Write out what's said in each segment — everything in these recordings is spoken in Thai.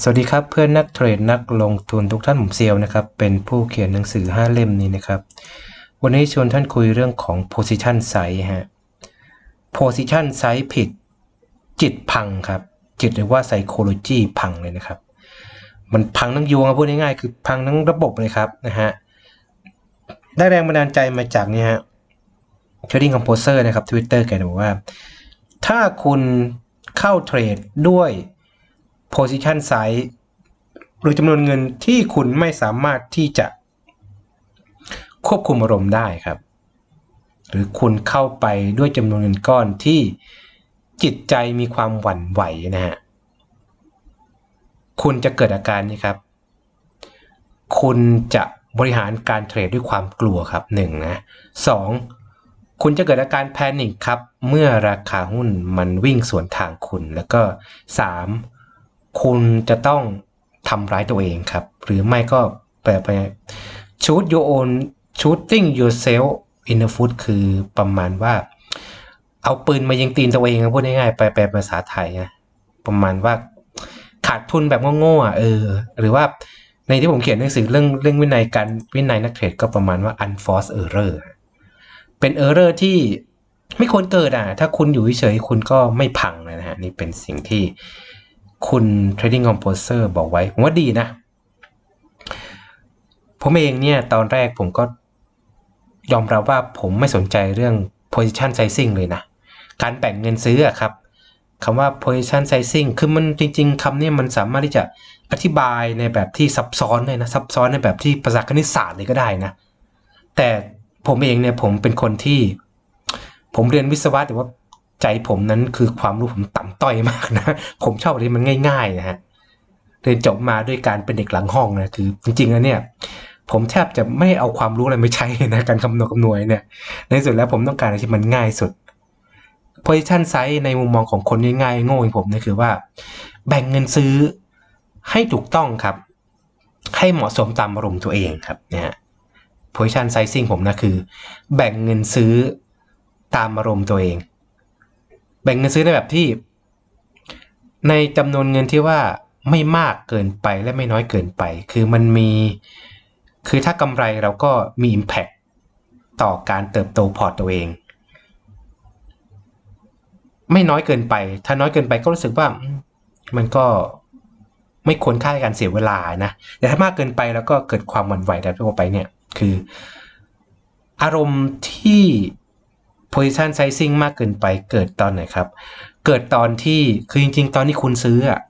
สวัสดีครับเพื่อนนักเทรดนักลงทุนทุกท่านผมเซียวนะครับเป็นผู้เขียนหนังสือ 5 เล่มนี้นะครับ วันนี้ชวนท่านคุยเรื่องของ position size ฮะ position size ผิด จิตพังครับ จิตหรือว่า psychology พังเลยนะครับ มันพังทั้งยวงพูดง่ายๆคือพังทั้งระบบเลยครับนะฮะได้แรงบันดาลใจมาจากเนี่ยฮะ Trading Composer นะครับ Twitter แกบอกว่า ถ้าคุณเข้าเทรดด้วย position size หรือจำนวนเงินที่คุณไม่สามารถที่จะ ควบคุมอารมณ์ได้ครับ หรือคุณเข้าไปด้วยจำนวนเงินก้อนที่จิตใจมีความหวั่นไหวนะฮะคุณจะเกิดอาการนี้ครับ คุณจะบริหารการเทรดด้วยความกลัวครับหนึ่งนะสองคุณจะเกิดอาการแพนิคครับ เมื่อราคาหุ้นมันวิ่งสวนทางคุณ แล้วก็สาม คุณจะต้องทำร้ายตัวเองครับ หรือไม่ก็แปลไป shoot your own shooting yourself in the foot คือประมาณว่า เอาปืนมายิงตีนตัวเองพูดง่ายๆแปลแปลภาษาไทยนะประมาณว่าขาดทุนแบบโง่ๆอะเออ หรือว่าในที่ผมเขียนหนังสือเรื่องเรื่องวินัยการวินัยนักเทรดก็ประมาณว่า unforced error เป็น error ที่ไม่ควรเกิดอะ ถ้าคุณอยู่เฉยๆคุณก็ไม่พังนะฮะ นี่เป็นสิ่งที่ คุณ Trading Composer บอกไว้ ผมว่าดีนะ ผมเองเนี่ยตอนแรกผมก็ยอมรับว่าผมไม่สนใจเรื่อง position sizing เลยนะ การแบ่งเงินซื้อครับคำว่า position sizing คือมันจริง ๆคำนี้มันสามารถที่จะอธิบายในแบบที่ซับซ้อนเลยนะ ซับซ้อนในแบบที่ภาษาคณิตศาสตร์เลยก็ได้นะ แต่ผมเองเนี่ยผมเป็นคนที่ ผมเรียนวิศวะแต่ว่า ใจผมนั้นคือความรู้ผมต่ำต้อยมากนะ ผมชอบอะไรมันง่ายๆนะฮะเรียนจบมาด้วยการเป็นเด็กหลังห้องนะคือจริงๆแล้วเนี่ย ผมแทบจะไม่เอาความรู้อะไรไปใช้นะการคำนวณคำนวณเนี่ย ในสุดแล้วผมต้องการอะไรที่มันง่ายสุด position size ในมุมมองของคนง่ายๆโง่อย่างผมนี่คือว่า แบ่งเงินซื้อให้ถูกต้องครับ ให้เหมาะสมตามอารมณ์ตัวเองครับนะฮะ position sizing ผมนะคือ แบ่งเงินซื้อตามอารมณ์ตัวเอง แบ่งเงินซื้อในแบบที่ ในจำนวนเงินที่ว่าไม่มากเกินไปและไม่น้อยเกินไป คือมันมี คือถ้ากำไรเราก็มี Impact ต่อการเติบโตพอร์ตตัวเอง ไม่น้อยเกินไป ถ้าน้อยเกินไปก็รู้สึกว่ามันก็ไม่ควรค่าในการเสียเวลานะ แต่ถ้ามากเกินไปแล้วก็เกิดความหวั่นไหวแต่ทั่วไปเนี่ย คือ อารมณ์ที่ position sizing มากเกินไปเกิดตอนไหนครับ เกิดตอนที่คือจริง ๆ ตอนที่คุณซื้ออะ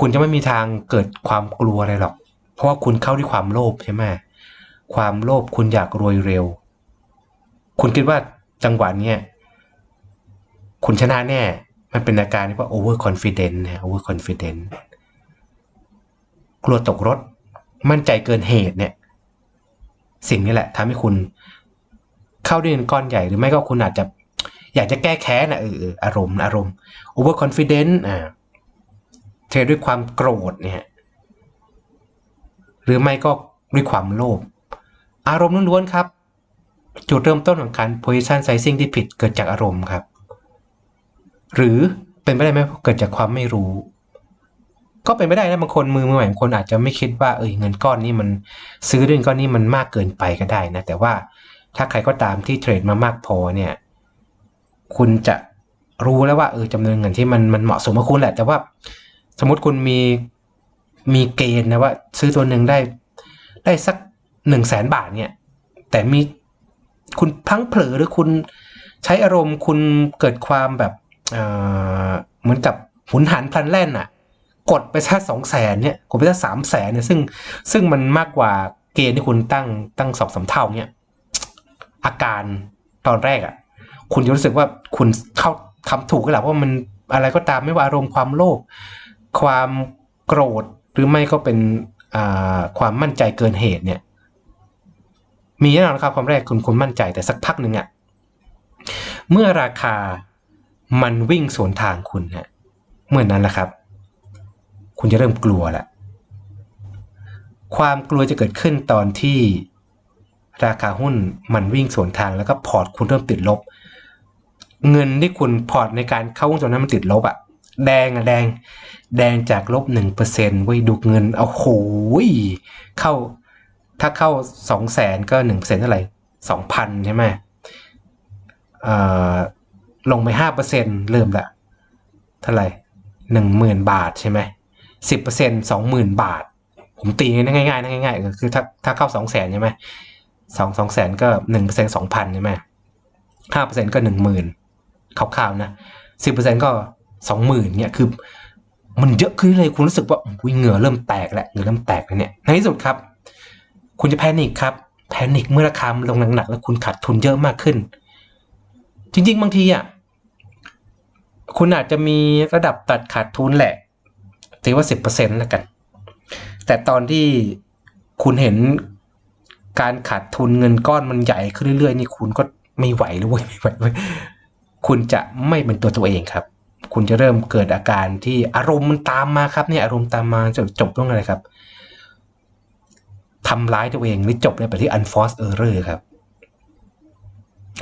คุณจะไม่มีทางเกิดความกลัวอะไรหรอก เพราะว่าคุณเข้าด้วยความโลภใช่ไหมความโลภคุณอยากรวยเร็ว คุณคิดว่าจังหวะเนี้ยคุณชนะแน่ มันเป็นอาการที่ว่า over confident นะ over confident กลัวตกรถ มั่นใจเกินเหตุเนี่ย สิ่งนี้แหละทำให้คุณ เข้าด้วยเงินก้อนใหญ่หรือไม่ก็คุณอาจจะอยากจะแก้แค้นนะเอออารมณ์อารมณ์ over confident อ่าเทรดด้วยความโกรธเนี่ยหรือไม่ก็ด้วยความโลภอารมณ์ล้วนๆครับ จุดเริ่มต้นของการ position sizing ที่ผิดเกิดจากอารมณ์ครับ หรือเป็นไปได้ไหมเกิดจากความไม่รู้ ก็เป็นไปได้นะบางคนมือมือใหม่บางคนอาจจะไม่คิดว่าเออเงินก้อนนี้มันซื้อด้วยเงินก้อนนี้มันมากเกินไปก็ได้นะแต่ว่า ถ้าใครก็ตามที่เทรดมามากพอเนี่ย คุณจะรู้แล้วว่าเออจำนวนเงินที่มันมันเหมาะสมกับคุณแหละ แต่ว่าสมมติคุณมีมีเกณฑ์นะว่า ซื้อตัวหนึ่งได้ได้สักหนึ่งแสนบาทเนี่ย แต่มีคุณพังเผลอหรือคุณใช้อารมณ์คุณเกิดความแบบเเหมือนกับหุนหันพลันแล่นอะ กดไปสักสองแสนเนี่ยกดไปสักสามแสนเนี่ยซึ่งซึ่งมันมากกว่าเกณฑ์ที่คุณตั้งตั้งสองสามเท่าเนี่ย อาการตอนแรกอะ คุณจะรู้สึกว่าคุณเข้าทำถูกแล้วแหละเพราะมันอะไรก็ตามไม่ว่าอารมณ์ความโลภความโกรธหรือไม่ก็เป็นอ่าความมั่นใจเกินเหตุเนี่ย มีแน่นอนครับความแรกคุณคุณมั่นใจแต่สักพักหนึ่งอะเมื่อราคามันวิ่งสวนทางคุณฮะเมื่อนั้นแหละครับ คุณจะเริ่มกลัวแหละความกลัวจะเกิดขึ้นตอนที่ ราคาหุ้นมันวิ่งสวนทางแล้วก็พอร์ตคุณเริ่มติดลบ เงินที่คุณพอร์ตในการเข้าหุ้นตัวนั้นมันติดลบอะ่ะแดงอะแดง แดงจากลบหนึ่งเปอร์เซ็นต์ไว้ยดูเงินเอาโหยเข้าถ้าเข้าสองแสนก็หนึ่งเปอร์เซ็นต์เท่าไหร่สองพันใช่ไหมเออลงไปห้าเปอร์เซ็นต์เริ่มละเท่าไหร่หนึ่งหมื่นบาทใช่ไหมสิบเปอร์เซ็นต์สองหมื่นบาท ผมตีง่ายๆนะง่ายๆ คือถ้าถ้าเข้าสองแสนใช่ไหม สองสองแสนก็หนึ่งเปอร์เซ็นต์สองพันใช่ไหมห้าเปอร์เซ็นต์ก็หนึ่งหมื่นคร่าวๆนะสิบเปอร์เซ็นต์ก็สองหมื่นเนี่ยคือ มันเยอะขึ้นเลยคุณรู้สึกว่าอุ๊ยเหงื่อเริ่มแตกแล้วเหงื่อเริ่มแตกแล้วเนี่ยในที่สุดครับ คุณจะแพนิคครับแพนิคเมื่อราคามันลงหนักๆแล้วคุณขาดทุนเยอะมากขึ้น จริง ๆ บางทีอะคุณอาจจะมีระดับตัดขาดทุนแหละถือว่าสิบเปอร์เซ็นต์แล้วกัน แต่ตอนที่คุณเห็น การขาดทุนเงินก้อนมันใหญ่ขึ้นเรื่อยๆ นี่คุณก็ไม่ไหวเลยเว้ยไม่ไหวเว้ยคุณจะไม่เป็นตัวตัวเองครับ คุณจะเริ่มเกิดอาการที่อารมณ์มันตามมาครับเนี่ยอารมณ์ตามมาจบจบต้องอะไรครับทำร้ายตัวเองหรือจบในแบบที่ unforced error ครับ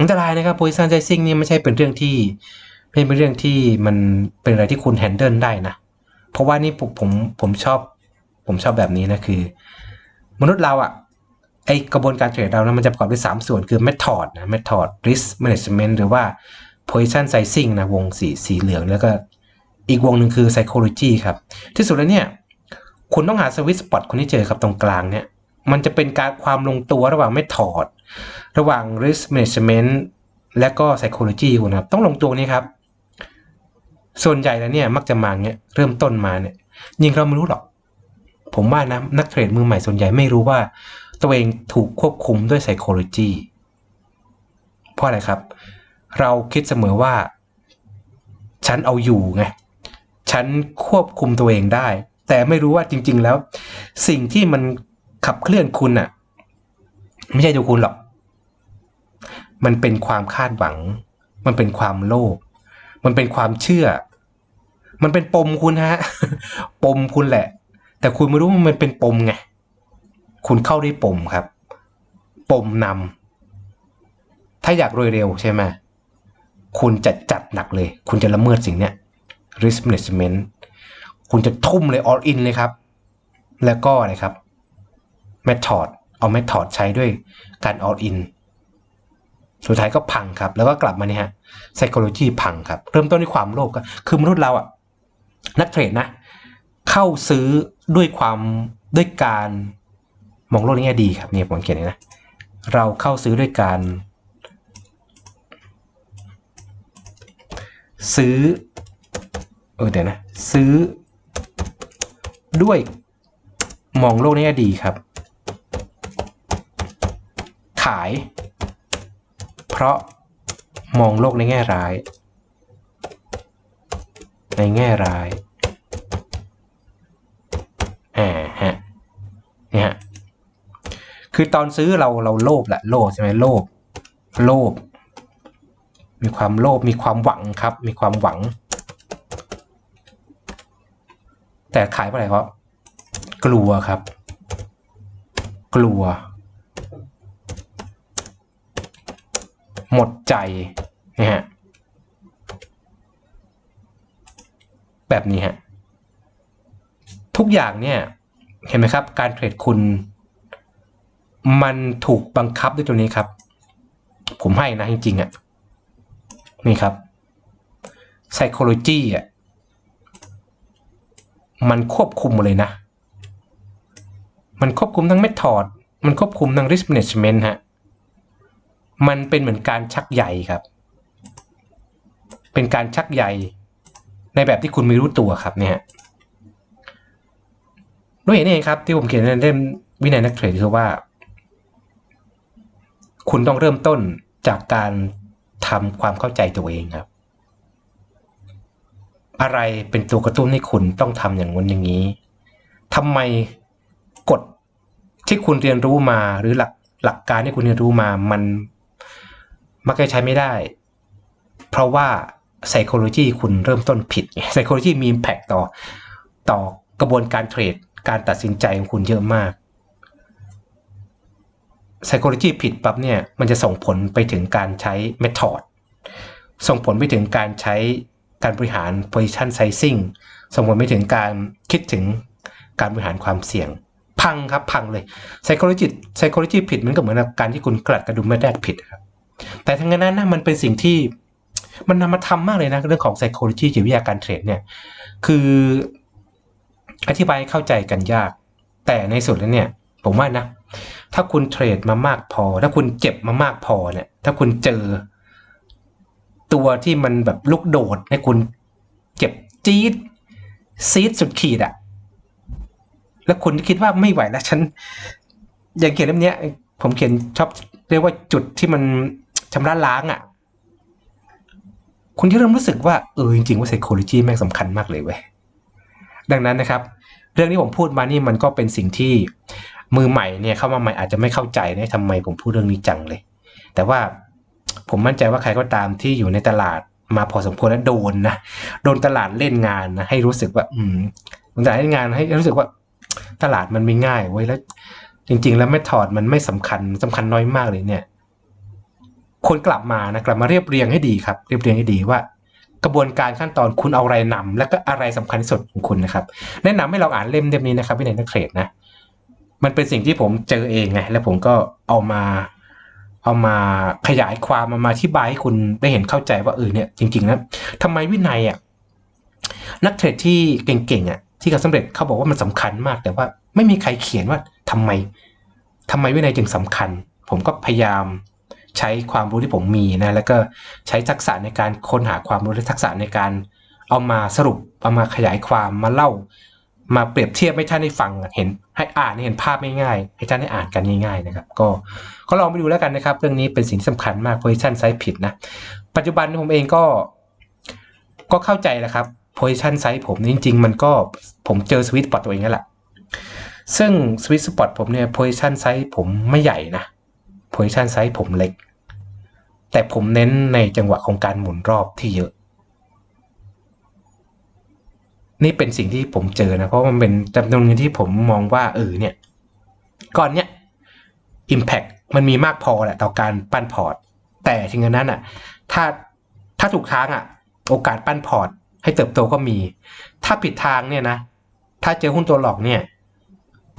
อันตรายนะครับ poison sizing นี่ไม่ใช่เป็นเรื่องที่ไม่เป็นเรื่องที่มันเป็นอะไรที่คุณ handle ได้นะ เพราะว่านี่ผมผมผมชอบ ผมชอบแบบนี้นะคือ มนุษย์เราอะ ไอกระบวนการเทรดเรานะมันจะประกอบด้วย 3 ส่วนคือ method นะ method risk management หรือว่า position sizing นะวงสีสีเหลือง แล้วก็อีกวงหนึ่งคือ psychology ครับ ที่สุดแล้วเนี่ย คุณต้องหา sweet spot คนที่เจอครับตรงกลางเนี่ย มันจะเป็นการความลงตัวระหว่าง method ระหว่าง risk management และก็ psychology คุณครับ ต้องลงตัวนี้ครับ ส่วนใหญ่แล้วเนี่ยมักจะมาเงี้ยเริ่มต้นมาเนี่ยยิงเราไม่รู้หรอก ผมว่านะนักเทรดมือใหม่ส่วนใหญ่ไม่รู้ว่า ตัวเองถูกควบคุมด้วย psychology เพราะอะไรครับ เราคิดเสมอว่า ฉันเอาอยู่ไง ฉันควบคุมตัวเองได้ แต่ไม่รู้ว่าจริง ๆ แล้ว สิ่งที่มันขับเคลื่อนคุณอะไม่ใช่ตัวคุณหรอก มันเป็นความคาดหวัง มันเป็นความโลภ มันเป็นความเชื่อ มันเป็นปมคุณฮะ ปมคุณแหละ แต่คุณไม่รู้มันเป็นปมไง คุณเข้าด้วยปมครับ ปมนำถ้าอยากรวยเร็วใช่ไหมคุณจะจัดหนักเลย คุณจะละเมิดสิ่งเนี้ย risk management คุณจะทุ่มเลย all in เลยครับ แล้วก็อะไรครับ method เอา method ใช้ด้วยการ all in สุดท้ายก็พังครับ แล้วก็กลับมาเนี่ยฮะ psychology พังครับ เริ่มต้นด้วยความโลภก็คือมนุษย์เราอะนักเทรดนะ เข้าซื้อด้วยความด้วยการ มองโลกในแง่ดีครับเนี่ยผมเขียนเลยนะ เราเข้าซื้อด้วยการ ซื้อ เออเดี๋ยวนะ ซื้อ ด้วยมองโลกในแง่ดีครับ ขาย เพราะมองโลกในแง่ร้าย ในแง่ร้ายอ่าฮะเนี่ยฮะ คือตอนซื้อเราเราโลภแหละโลภใช่ไหมโลภโลภมีความโลภมีความหวังครับ มีความหวัง แต่ขายเพราะอะไรเพราะกลัวครับ กลัว หมดใจนะฮะแบบนี้ฮะทุกอย่างเนี่ยเห็นไหมครับ การเทรดคุณ มันถูกบังคับด้วยตัวนี้ครับ ผมให้นะจริงๆอะ่ะนี่ครับ psychology อะมันควบคุมหมดเลยนะ มันควบคุมทั้ง method มันควบคุมทั้ง risk management ฮะ มันเป็นเหมือนการชักใยครับ เป็นการชักใยในแบบที่คุณไม่รู้ตัวครับเนี่ยด้วยเหตุนี้เองครับที่ผมเขียนในเล่มวินัยนักเทรดคือว่า คุณต้องเริ่มต้นจากการทำความเข้าใจตัวเองครับ อะไรเป็นตัวกระตุ้นให้คุณต้องทำอย่างนั้นอย่างนี้ทำไมกฎที่คุณเรียนรู้มาหรือหลักหลักการที่คุณเรียนรู้มามันมักจะใช้ไม่ได้ เพราะว่า psychology คุณเริ่มต้นผิดไง psychology มี impact ต่อ ต่อกระบวนการเทรด การตัดสินใจของคุณเยอะมาก psychology ผิดปั๊บเนี่ยมันจะส่งผลไปถึงการใช้ method ส่งผลไปถึงการใช้การบริหาร position sizing ส่งผลไปถึงการคิดถึงการบริหารความเสี่ยง พังครับพังเลย psychology psychology ผิดมันก็เหมือนกับการที่คุณกลัดกระดุมเม็ดแรกผิดครับแต่ทั้งนั้นนะมันเป็นสิ่งที่มันนำมาทำมากเลยนะเรื่องของ psychology จิตวิทยาการเทรดเนี่ยคืออธิบายเข้าใจกันยาก แต่ในสุดแล้วเนี่ย ผมว่านะ ถ้าคุณเทรดมามากพอ ถ้าคุณเจ็บมามากพอเนี่ย ถ้าคุณเจอ ตัวที่มันแบบลุกโดดให้คุณเจ็บจี๊ดซีดสุดขีดอะแล้วคุณคิดว่าไม่ไหวแล้วฉันอย่างเขียนเล่มนี้ย ผมเขียนชอบเรียกว่าจุดที่มันชำระล้างอะคุณจะเริ่มรู้สึกว่าเออจริงๆว่า psychology แม่งสำคัญมากเลยเว้ยดังนั้นนะครับ เรื่องที่ผมพูดมานี่มันก็เป็นสิ่งที่ มือใหม่เนี่ยเข้ามาใหม่อาจจะไม่เข้าใจนะทำไมผมพูดเรื่องนี้จังเลย แต่ว่าผมมั่นใจว่าใครก็ตามที่อยู่ในตลาดมาพอสมควรแล้วโดนนะโดนตลาดเล่นงานนะให้รู้สึกว่า อืมตลาดเล่นงานให้รู้สึกว่า ตลาดมันไม่ง่ายเว้แล้ว จริง ๆ แล้วไม่ถอดมันไม่สำคัญสำคัญน้อยมากเลยเนี่ยคนกลับมานะกลับมาเรียบเรียงให้ดีครับ เรียบเรียงให้ดีว่า กระบวนการขั้นตอนคุณเอาอะไรนำแล้วก็อะไรสำคัญที่สุดของคุณนะครับ แนะนำให้เราอ่านเล่มเล่มนี้นะครับวินัยนักเทรดนะ มันเป็นสิ่งที่ผมเจอเองไงแล้วผมก็เอามา เอามาขยายความมามาอธิบายให้คุณได้เห็นเข้าใจว่าเออเนี่ยจริงๆนะทำไมวินัยอะนักเทรดที่เก่งๆอะ ที่เขาสำเร็จเขาบอกว่ามันสำคัญมาก แต่ว่าไม่มีใครเขียนว่าทำไมทำไมวินัยจึงสำคัญ ผมก็พยายามใช้ความรู้ที่ผมมีนะแล้วก็ใช้ทักษะในการค้นหาความรู้และทักษะในการเอามาสรุปเอามาขยายความมาเล่า มาเปรียบเทียบให้ท่านได้ฟังเห็น ให้อ่านเห็นภาพง่ายๆให้ท่านได้อ่านกันง่ายๆนะครับ ก็ก็ลองไปดูแล้วกันนะครับ เรื่องนี้เป็นสิ่งที่สำคัญมาก position size ผิดนะ ปัจจุบันผมเองก็ก็เข้าใจแล้วครับ position size ผมจริง ๆ มันก็ผมเจอสวิต s p อตตัวเองนั่นแหละซึ่งสวิต s p อตผมเนี่ย position size ผมไม่ใหญ่นะ position size ผมเล็ก แต่ผมเน้นในจังหวะของการหมุนรอบที่เยอะ นี่เป็นสิ่งที่ผมเจอนะ เพราะมันเป็นจำนวนเงินที่ผมมองว่าเออเนี่ยก่อนเนี้ย Impact มันมีมากพอแหละต่อการปั้นพอร์ต แต่ถึงนั้นอะ ถ้าถ้าถูกทางอะ โอกาสปั้นพอร์ต ให้เติบโตก็มี ถ้าผิดทางเนี่ยนะ ถ้าเจอหุ้นตัวหลอกเนี่ย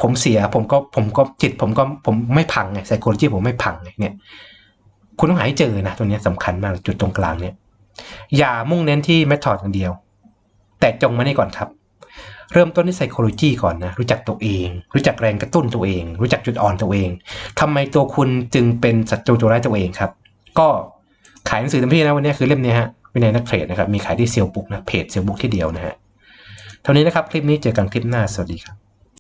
ผมเสียผมก็ผมก็จิต ผมก็ผมไม่พังไงไซโคโลจีผมไม่พังไงเนี่ย คุณต้องหาให้เจอนะตัวนี้ยสำคัญมากจุดตรงกลางเนี่ย อย่ามุ่งเน้นที่เมธอดอย่างเดียว แต่จงมานี่ก่อนครับ เริ่มต้นที่ psychology ก่อนนะ รู้จักตัวเอง รู้จักแรงกระตุ้นตัวเอง รู้จักจุดอ่อนตัวเองทำไมตัวคุณจึงเป็นศัตรูตัวร้ายตัวเองครับ ก็ขายหนังสือเต็มที่นะวันนี้คือเล่มนี้ฮะวินัยนักเทรดนะครับ มีขายที่เซียวบุ๊กนะเพจเซียวบุ๊กที่เดียวนะฮะเท่านี้นะครับ คลิปนี้เจอกันคลิปหน้า สวัสดีครับ